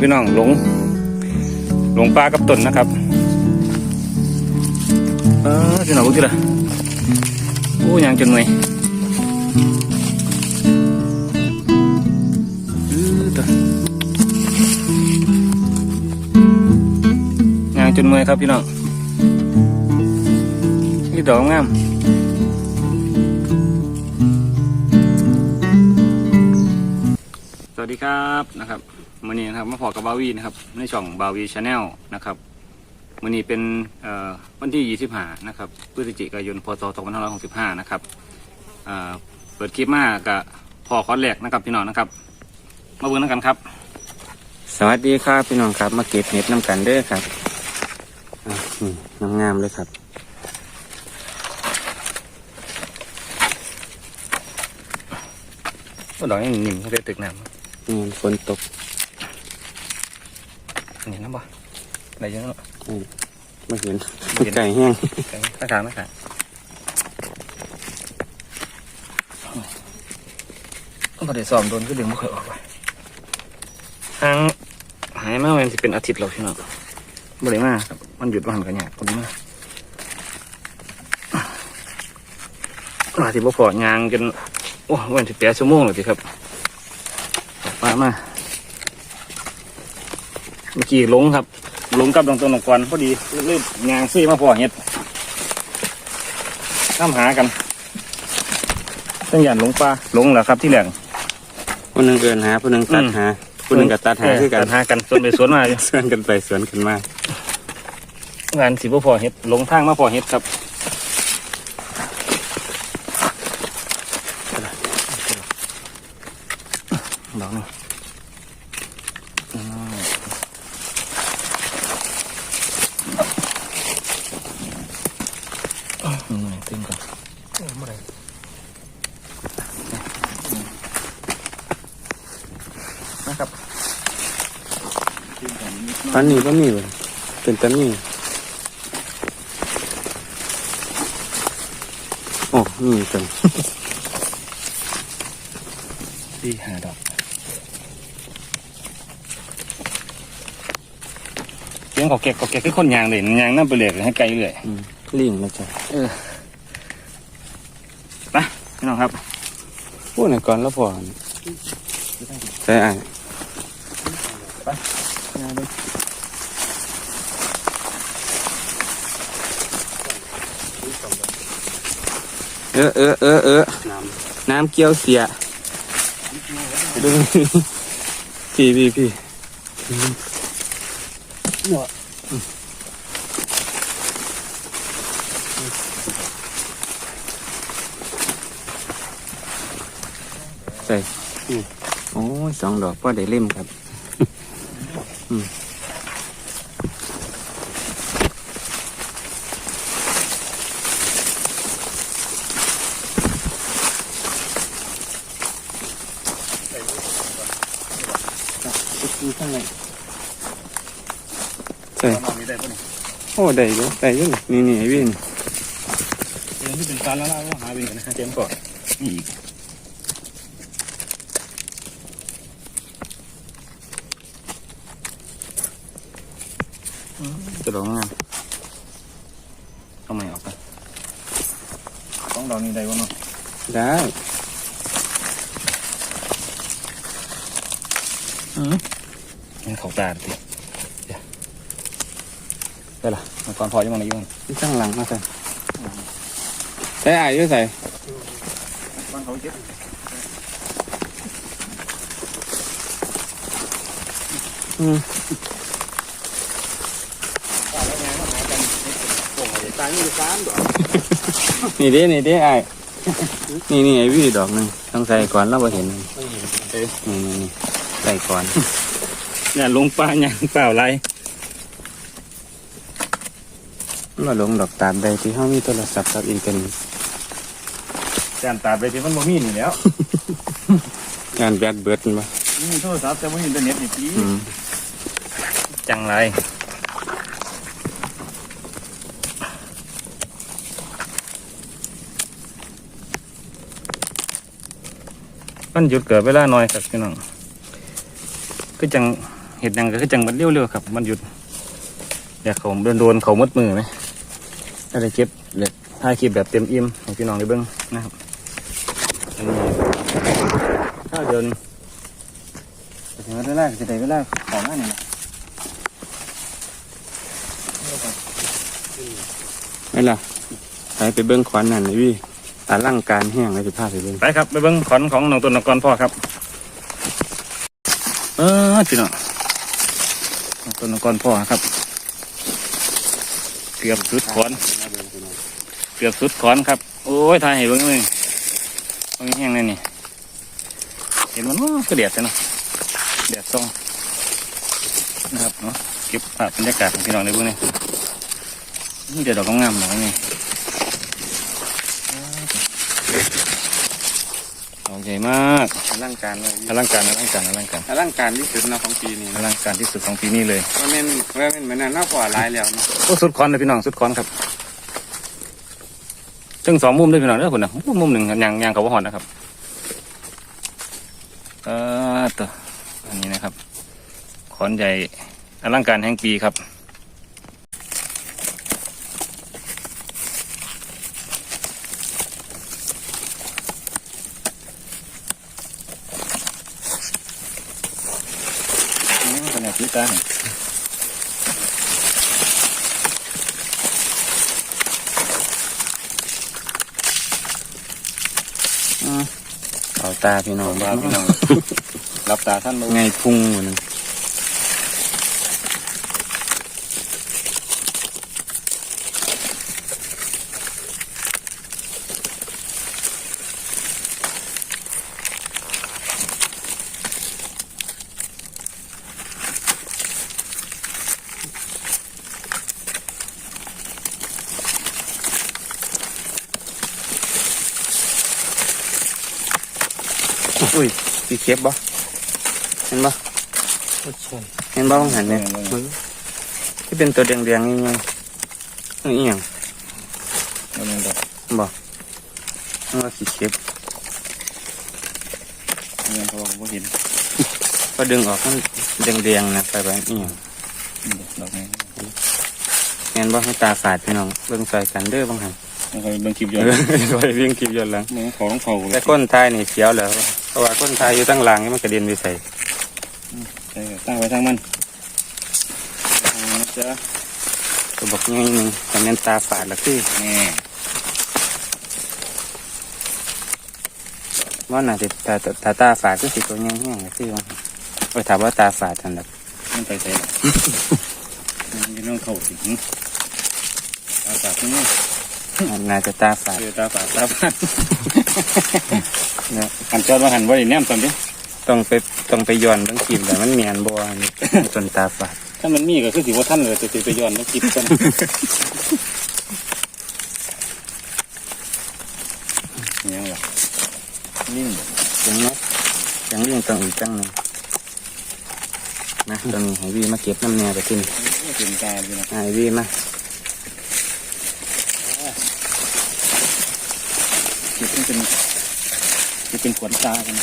พี่น้องหลงหลงปลากับต้นนะครับเออพี่น้องพวกที่ละโอ้ยังจนหน่วยอื้อตัวยังจนหน่วยครับพี่น้องนี่ดอกงามสวัสดีครับนะครับ มื่อนี้นะครับมาพอกับบาวีนะครับในช่องบาวีชาแนลนะครับมื่อนี้เป็นเอ่อวันที่ 25 นะครับพฤศจิกายนพศ2565 นะครับเอ่อเปิดคลิปมากับพอคอนแรกนะครับพี่น้องนะครับ มาเบิ่งกันครับ สวัสดีครับพี่น้องครับมาเก็บเห็ดน้ำกันเด้อครับอะนี่งามๆเลยครับก็ดอกนี่นิ่มๆเขาเรียกตึกน้นี่ฝนตกำนี่น้ำบ่อะไรเยอะเนาะไม่เห็นไก่แห้งไม่ขาดไม่ขาดก็พอได้ซ้อมโดนก็ดึงไม่ค่อยออกไปหางหายมามันจะเป็นอาทิตย์แล้วพี่น้องบ่ได้มาครับมันหยุดวันกันยากบ่ได้มาอาทิตย์บ่พอยางจนโอ้วันที่แปดชั่วโมงเลยทีครับมามาเมื่อกี้หลงครับหลงกับตรงต้นตรงกวนพอดีเลยยางซี่มาพอเห็ดน้ำหากันตั้งยันหลงปลาหลงเหรอครับที่แหล่งผู้หนึ่งเกินหาผู้หนึ่งตัดหาผู้หนึ่งก็ตัดหาคือกันตัดหากันส่วนไปสวนมาอยู่สวนกันไปสวนกันมางานสิบ่พอเห็ดหลงทางมาพอเห็ดครับดอกหนึงอืมอืมตึงก่อนโอ้เมื่อไหรนะครับ ต อนนี้ก็มีเลยเป็นตอนนี้โอ้มีจังดีหาดอกเสียงกอกแกกกอกแกกคือคนยางเลยยางน้ำไปเลยให้ไกลเลยอืมลิงนะจ๊ะเออไปพี่น้องครับพูดหน่อยก่อนแล้วพอใช่อ่ะเออเออเออเออน้ำเกี๊ยวเสียดูพี่พี่พี่ใส่โอ้ยสองดอกก็ได้เล่มครับ อืมข้างในใส่นอนนี้ได้ปะเนี่ยโอ้ได้อยู่ได้อยู่นี่นี่ไอ้วินเรื่องที่เป็นการละล่าก็หาเป็นกันนะเจมก่อนนี่อีก จะลองงานเอาไม่ออกไปต้องดอกนี้ได้วะเนาะได้มันเขาตาดิเดี๋ยวได้ละมันก่อนพอยังมันอายุมันที่ข้างหลังมาใส่ใส่อายด้วยใส่มันเขาเจ็บอืม ตายมีสามดอกนี่เด้นี่เด้อายนี่นี่ไอ้วิดอกหนึงต้องใส่ก่อนเราไ่เห็นนี่เอ้ยนี่นี่ใส่ก่อนเนี่ยลงปลาอย่างเปล่าไรมาลงดอกตามใดที่เขามีโทรศัพท์กับอินเทอร์เน็ตจานตาไปที่มันบ่มีนี่แล้วงานแบดเบิร์ดมามีโทรศัพท์แต่บ่มีอินเทอร์เน็ตนี่พี่อืมจังไร มันหยุดเกิดเวลาหน้อยครับพี่น้องก็จังเห็ดยังก็คือจังมันเร็วๆครับ มันหยุดอยากเขาโดนๆเขามดมือไหมถ้าได้เก็บเลยถ่ายคลิปแบบเต็มอิ่มให้พี่น้องได้เบิ่งนะครับถ้าเดินจะถึงเวลาจะได้เวลาของอันนี้ไม่ล่ะไปไปเบิ้งขวานนั่นเลยพี่ อลังการแห้งเลยสิพาไปเบิ้งไปครับไปเบิ่งขอนของน้องต้นนกรพ่อครับเออพี่น้องน้องต้นนกรพ่อครับเกือบสุดขอนเกือบสุดขอนครับ โอ้ยถ่ายให้เบิ่งเลยตรงนี้แห้งเลยนี่เห็นมันว่าก็แดดใช่เนาะแดดส่องนะครับเนาะเก็บภาพบรรยากาศของพี่น้องในเบื้งนี้นี่เดี๋ยวดอกงามๆหน่อยนี่ดอก ใหญ่มากอลังการเลยอลังการอลังการอลังการอลังการที่สุดเนาะของปีนี้อลังการที่สุดของปีนี้เลยว่าแม่นว่าแม่นเหมือนนั่นเนอกกว่าหลายแล้วเนาะโอ้สุดขอนเลยพี่น้องสุดขอนครับซึ่งสองมุมด้วยพี่น้องเด้อคนนะมุมหนึ่งยางยางเขาว่าหอนนะครับเออตัวอันนี้นะครับขอนใหญ่อลังการแห่งปีครับนี่มันขนาดพิการ เอา ตาพี่น้องบ้าพี่น้องรับตาท่านมาไงพุ่งเหมือน นอุ้ยสีเข็บบ่เห็นบ่เห็นบ่ต้องหันเนี่ยมึงที่เป็นตัวแดงๆยังไงนี่อหย่างเอาเงินดอกบ่มันว่าสีเข็บเอาเงินเขาบอกว่าเห็นพอดึงออกมันแดงๆนะไปแบบนี้อหย่างดอกนี้เห็นบ่ให้ตาฝาดพี่น้องเบิ่งซอยกันเด้อบังหันมันเคยเบิ่งคลิปย้เออนอไปเรียงคลิปย้อนหลังมึงเขาต้องเขาแต่ก้นทายนี่เสียวแล้ว เพราะว่าก้นทายอยู่ตั้งหลังนี่มันกระเด็นไปใส่ใช่ตั้งไว้ทางมันนะจ๊ะตัวบอกง่ายหนึงแต่แม่นตาฝาดละคือนี่ว่าน่าจะตาตาตาตาฝาดก็สิตัวแง่งๆละคือว่าเออถามว่าตาฝาดทันแบบมันไปใส่หรอมันจะต้องเข้าถึงตาปากนี่ น่าจะตาฝาดเออตาปากตาปากเนี่ยหันจอดมาหันไว้แนมตอนนี้ต้องไปต้องไปย้อนเบางคลิปแต่มันเมียนบัวนี่จนตาฝาดถ้ามันมีก็คือสิว่าท่านเลยจะไปย้อนมาคลิปกันยังไงนิ่งถึงเนาะยังเรื่องต้องอีกจังหนึงนะตอนนี้ให้วีมาเก็บน้ำแน่ไปกินเป็นตาอยู่นะอ่าให้วีมา คิดว่า เป็นจะเป็นขวัญตากัน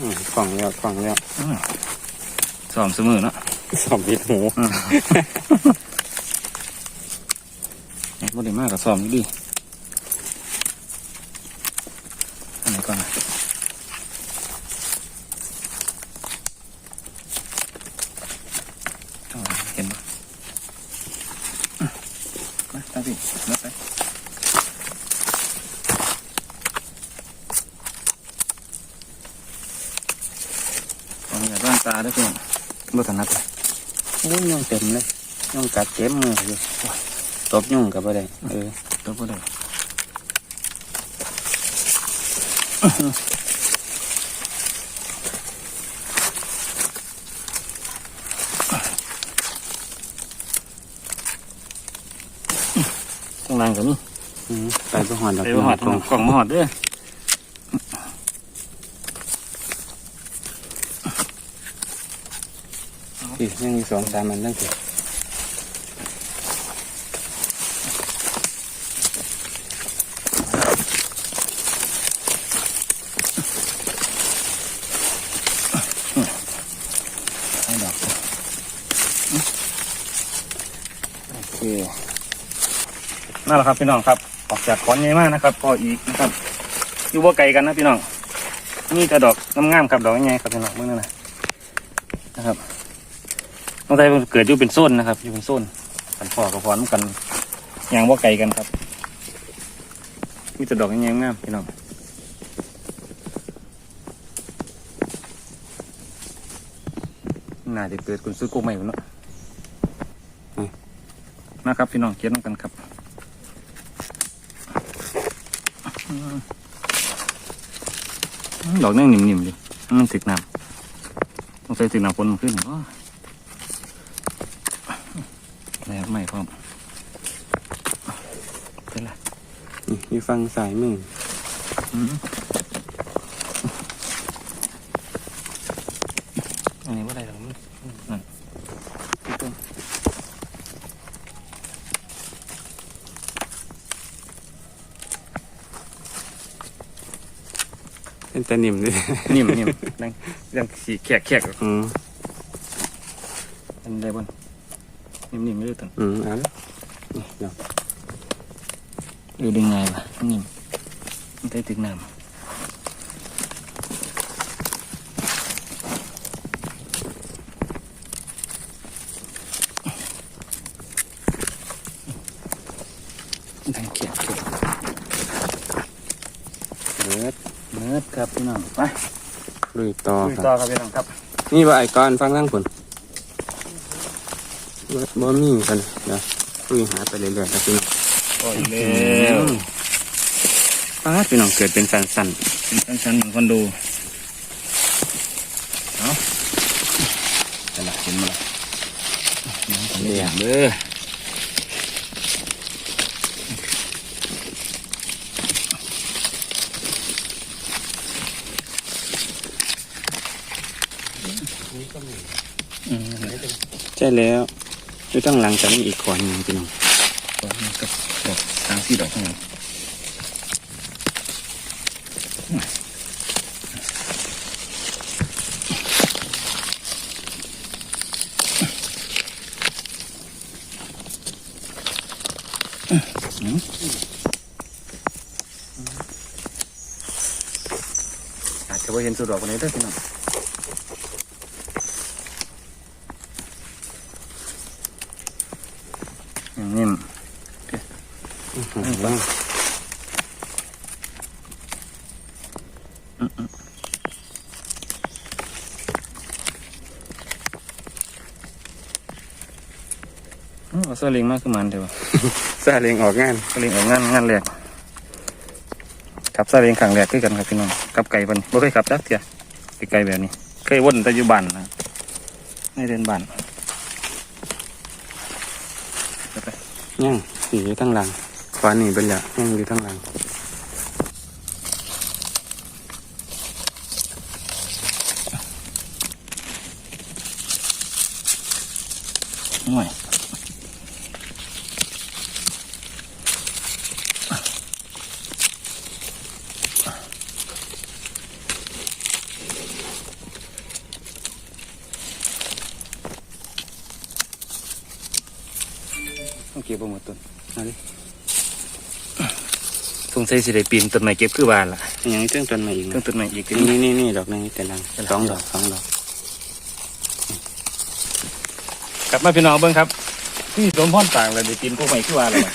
อืมกล่องแล้วกล่องแล้วสอมเสมอเนาะสอบบิดหูบ่ได้มากกับสอมอยู่ดิอันไหนก่อนนะเอาเห็นปะอืมมาตั้งสินับไปเอาอย่าด้านตาด้วยเพื่อนบ่ถนัดเลย โอ้ยยุ่งเต็มเลยยุ่งกัด เต็มมืออยู่ตบยุ่งกับอะไรเออตัวบ่ได้ข้างล่างก็มีอืมไปประหอนดอกไปหอดกล่องกล่องมาหอดเด้ออีกยังมีสองสามอันนั่นสิ เค นั่นแหละครับพี่น้องครับ ออกจากขอนใหญ่มากนะครับก็อีกนะครับอยู่บ่ไกลกันนะพี่น้องนี่กระดอกงามๆครับดอกใหญ่ๆครับพี่น้องเมื่อนั้นนะนะครับน้องไทยมันเกิดอยู่เป็นโซนนะครับอยู่เป็นโซนกันพ่อกับพรกันอย่างบ่ไกลกันครับมีแต่ดอกใหญ่ๆงามพี่น้องน่าจะเกิดคุณซื้อกุ้งใหม่เนาะนะครับพี่น้องเขียนนำกันครับ อืม ดอกนั่งนิ่มๆดิมันติดน้ำต้องใส่ติดน้ำฝนมันขึ้นว้าแล้วไม่พร้อมเป็นไรนี่อยู่ฟังสายมืออืมอันนี้ว่าอะไรหรอกมันนั่น เป็นแต่นิ่มด้วยนิ่มนิ่มนั่งยังสีแขกแขกอืมอันใดบนนิ่มนิ่มไม่รู้ตันอืมเอะนี่เดี๋ยวดูดึงไงวะนิ่มมันใส่ติดน้ำดังแขกแขกเบิด เนื้อครับพี่น้องไปลุยต่อคุยคต่อรับครับพี่น้องครับนี่ว่าไอ้ก้อนฟังทั้งผลบ่บ่มีกันเดี๋ยวลุยหาไปเรื่อยๆครับพี่น้องโอ้ยอืเร็วมป้าดพี่น้องเกิดเป็นสันสันเป็นชั้นๆเหมือนคนดูเอาแต่ละเห็นมาละเดี๋ยวเด้ออื ช่แล้วอยู่ตั้งหลังจะมีอีกขอนหนึ่งพี่น้องดอกนี้กับดอกสามสี่ดอกข้างหลังอาจจะว่าเห็นสุดดอกวันนี้เด้อพี่น้องนิ่ม อื้อหือ อืม เอาเสื้อลิงมากขึ้นมันเถอะซาเล้งออกงานเสื้อลิงออกงานงานแรกขับเสื้อลิงขังแรกคือกันครับพี่น้องกับไก่บันบ่เคยขับจักเถียไก่แบบนี้ เคยวนแต่อยู่บ้านนะไม่เดินบ้านยังนี่อยู่ตั้งหลังขวานี่เป็นละยังอยู่ตั้งหลัง ต้องเก็บบ่หมดต้นเอาดิสงสัยสิได้ปีนต้นไม้เก็บคือบ้านล่ะยังมีเครื่องต้นมาอีกต้นะนต้นไม้อีกทีนี่นี่นี่ดอกนึงแต่หลังสองดอกสองดอก กลับมาพี่น้องเบิ่งครับนี่สมพรต่างเลยได้ปีนพวกใหม่คือบ้านล่ะ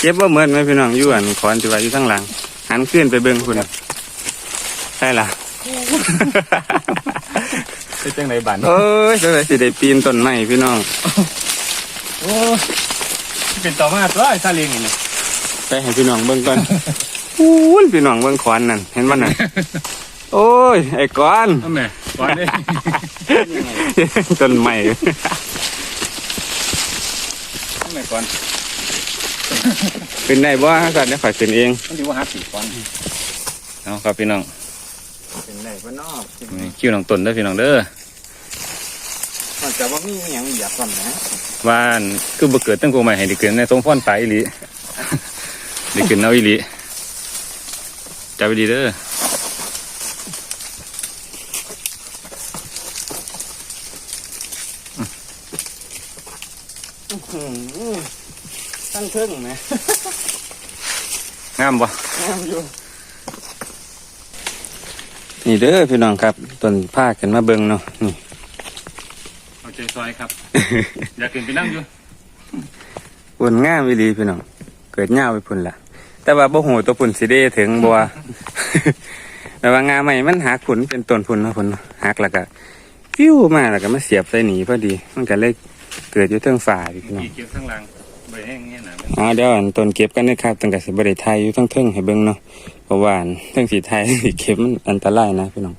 เก็บว่าเหมือนไหมพี่น้องอยู่อันขอนจิว่าอยู่ทั้งหลังหันขึ้นไปเบิ่งคุณใช่ล่ะเป็นจังไดบ้านเอ้ยจะได้สิได้ปีนต้นไม้พี่น้องโอ้ เป็นต่อมาตัวไอ้ซาเลียงนี่นะไปให้พี่น้องเบิ่งก่อนอู้ยพี่น้องเบิ่งขอนนั่นเห็นบ่นั่นโอ้ย ไอ้ก้อนทำไมก่อนดิต้นไม้ทำไมก่อนเป็นได้บ่สัตว์ได้ข่อยเป็นเองมันดีว่าหาสีก่อนเอาครับพี่น้องเป็นได้บ่นอกนี่คิวน้องต้นเด้อพี่น้องเด้อ มันจะบ่มีหยังอยากก่อนนะว่าอันคือบ่เกิดตั้งกูใหม่ให้ได้เกิดในสมพรตายอีหลี ได้เกิดเอาอีหลีจับไปดีเด้ออืมตั้งเครื่องไหมงามบ่งามอยู่ นี่เด้อพี่น้องครับต้นผ้าขึ้นมาเบิ่งเนาะนี่เอาใจ ซอยครับ อยากขึ้นไปนั่งอยู่ปุ่นงามวิลีพี่น้อง เกิดเงาไปพุ่นละแต่ว่าบ่หูตัวพุ่นสิได้ถึงบัวแต่ว่างาใหม่มันหักพุ่นเป็นต้นพุ่นเนาะพุ่นเนาะหักแล้วก็ฟิวมาแล้วก็มาเสียบใส่หนีพอดี มันก็เลยเกิดอยู่เทิงฝ่าพี่น้องอีกเก็บข้างล่างใบแห้งเงี้ยนะอ่าเดี๋ยวอันต้นเก็บกันนะครับตั้งแต่สิบได้ไทยอยู่ทั้งเทิงให้เบิ่งเนาะเพราะว่าอันเทิงสีไทยสีเก็บมันอันตรายนะพี่น้อง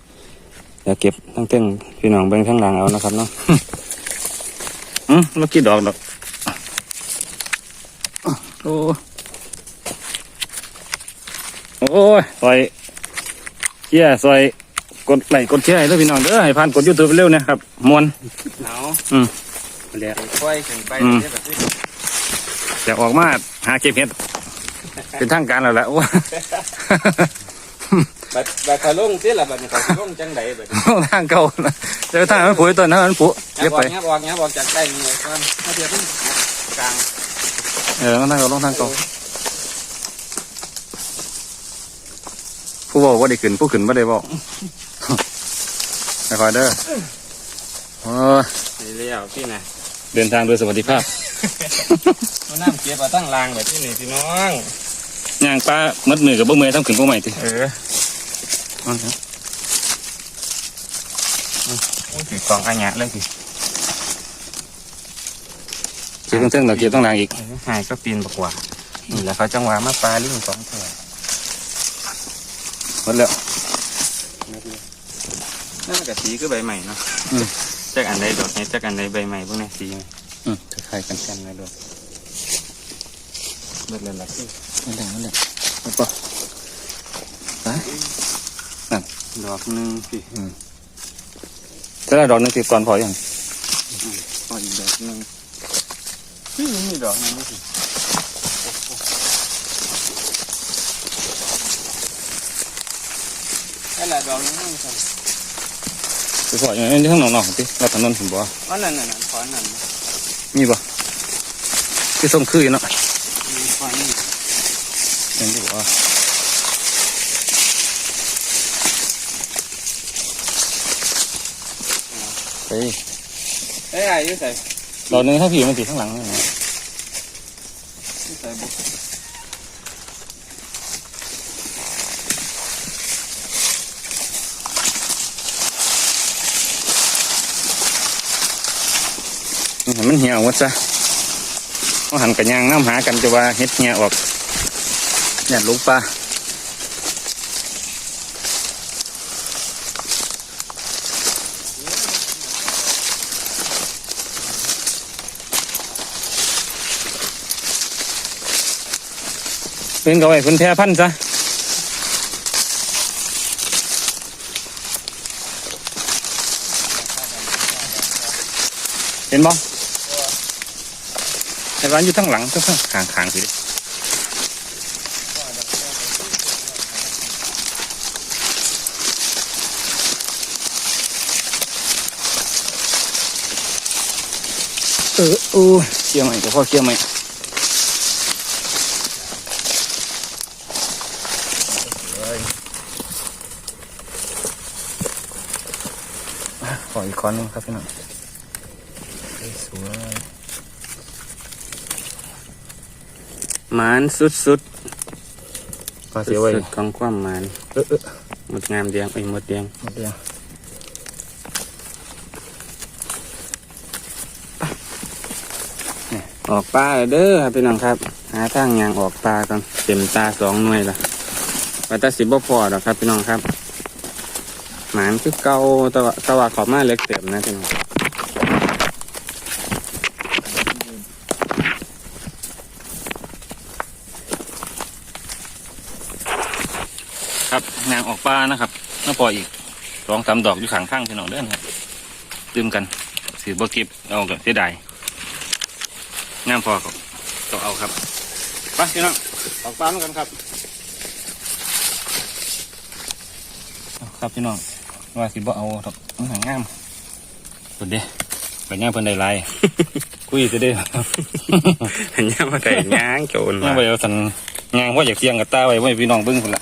เดี๋ยวเก็บทั้งเทิงพี่น้องเบิ่งทั้งหลังเอานะครับเนาะ อืมเมื่อกี้ดอกดอกโอ้โอ้ยซอยเชี่ยซอยกดไลค์กดแชร์ให้ด้วยพี่น้องเด้อให้ผ่านกดยูทูบเร็วนะครับมวนเอาอืมเดี๋ยวค่อยขึ้นไปอืมเดี๋ยวแบบนี้แต่ออกมาหาเก็บเห็ดเป็นทางการแล้วแหละว่า บัดบัดเขาลงสิล่ะบัดนี้เขาสิลงจังไดบัดนี้ทางเก่านะเจอทางมันปุ๋ยต้นนั้นมันปุ๋งัเก็บบอไปอกงับออกงับออกจากใต้นี่เลยก่อนถ้าเทียบมันกลางเออลงทางเก่าลงทางเก่าผู้บอกว่าได้ขึ้นผู้ขึ้นไม่ได้บอกไปคอยเด้อโอ้ยนี่เลี้ยวพี่นะเดินทางโดยสวัสดิภาพมันน้ำเก็บมาตั้งรางแบบที่นี่พี่น้องย่างปลามัดมือกับบ่มือทำขึ้นบ่ใหม่ติเออ เอาเถอะโอ้ยถือกล่องอันยะเลยสิเก็บตั้งๆเราเก็บตั้งหลังอีกเออหายก็ปีนบกว่านี่แหละเขาจังหวะมาปลาลิ่งสองเถื่อหมดแล้วนั่นก็สีก็ใบใหม่เนาะอืมจากอันใดดอกนี้จากอันใดใบใหม่พวกนี้สีไหมอืมคล้ายๆกันกันเลยดอกเบิดเลยล่ะพี่นั่นแหละนั่นแหละเอาปะไป ดอกหนึงพี่แต่ละดอกหนึงติดก่อนพออย่างพออีกดอกหนึงพี่มีดอกหนึงนี่สินั่นแหละดอกหนึงนั่นสิไปพออย่างนี้ทั้งนอกๆติเราถนนผมบ่อ๋อนั่นน่ะนั่นขอนนั่นน่ะมีบ่ที่ส้มคืออยู่เนาะมีขอนนี่เห็นดิบ่ ไปเอ้ยไอ้อยุ่ใส่ดอกหนึงถ้าผีมันติดข้างหลังนี่นะอยุ่ใส่บุกนี่ให้มันเหี่ยวหมดซะเอาหันกันยางน้ำหากันจะว่าเฮ็ดเหี่ยออกหยาดลูกปลา เป็นกับไอ้คนแพร่พันธุ์ซะเห็นบ่ไอ้ร้านอยู่ทั้งหลังทั้งข้างขางขางสิเออโอ้เกี่ยวใหม่แต่พ่อเกี่ยวใหม่ขออี กค้อนหนึงครับพี่น้องสวยหมานสุดสุดขอเสียไว้สุดของความหมานเออเออหมดงามแดงไอ้ยหมดแดงหมดแล้วออกปลาแล้วเด้อครับพี่น้องครับ หาทางยางออกปลาก่อนเต็มตาสองหน่วยละวัตสิบ่พอหรอกครับพี่น้องครับ หมานคือเกาตะวะตะวะขอบมาเล็กเต็มนะพี่น้องครับงานออกปลานะครับน้าปออีกสองสามดอกอยู่ข้างข้างพี่น้องเด้อนครับดื่มกันสืบ่เก็บเอากับเสียดายงามพอครับต้องเอาครับไปพี่น้องออกปลาด้วยกันครับ ครับพี่น้อง ว่าสิบ่เอาดอกมันหางงามเพิ่นเด้ไปย่างเพิ่นได้หลายคุยจะได้ย่างมาไก่ย่างโจรย่างไปเอาสันยางว่าอยากเสียงกับตาไว้ไว้พี่น้องเบิ้งคนละ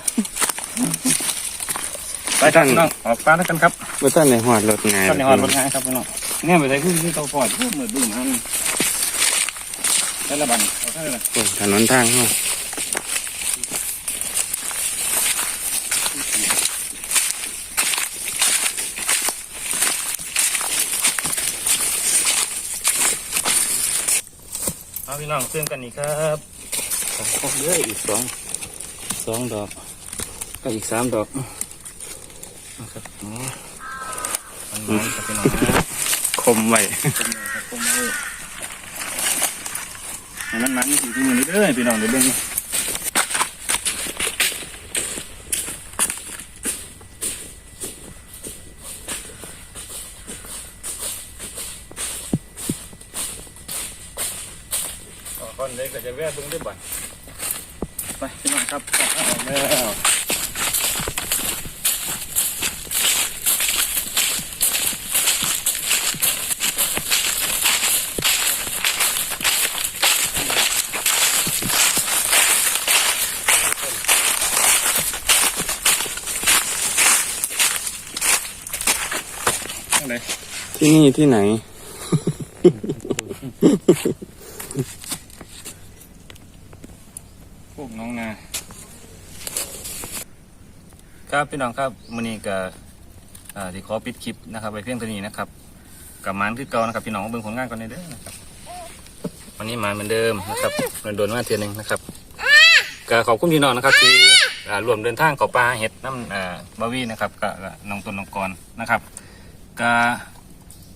ไปครับพี่น้องออกปลาแล้วกันครับบ่ทันได้ฮอดรถง่ายตอนนี้หอดรถงานครับพี่น้องเนี่ยไปใส่ขึ้นที่เตาฟอดเหมือนบึ้งมันได้ละบันเอาได้ละโอ้ถนนทางเฮาเพี่น้องเสื่อมกันนี่ครับสองครบเลยอีกสองสองดอกก็อีกสามดอกนะครับอ๋อมันมันครับพี่น้องนะคมไว้คมเลยให้มันมันสิ่งที่มันนี่เด้อพี่น้องเดี๋ยวเบิ่งก่อนเลยก็จะ แวะเบิ่งได้บ่อยไปพี่น้องครับออกแล้วอะไรที่นี่ที่ไหน พวกน้องนา ครับพี่น้องครับมื้อนี้ก็อ่าที่ขอปิดคลิปนะครับไปเพียงเท่านี้นะครับกับมันคือเก่านะครับพี่น้องเบิ่งผลงานก่อนได้เด้อนะครับวันนี้มาเหมือนเดิมนะครับโดนโดนๆมาเทียหนึงนะครับก็ขอบคุณพี่น้องนะครับที่อ่ารวมเดินทางเข้าป่าเห็ดน้ำอ่าบาวีนะครับกับน้องต้นน้องกรนะครับก็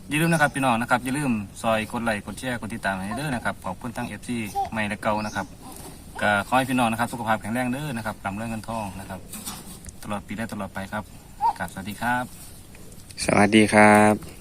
อย่าลืมนะครับพี่น้องนะครับอย่าลืมซอยกดไลค์กดแชร์กดติดตามให้เด้อนะครับขอบคุณทั้ง FC ใหม่และเก่านะครับ ก็ขอให้พี่น้องนะครับ สุขภาพแข็งแรงเด้อนะครับกำเรื่องเงินทองนะครับ ตลอดปีและตลอดไปครับกราบสวัสดีครับ สวัสดีครับ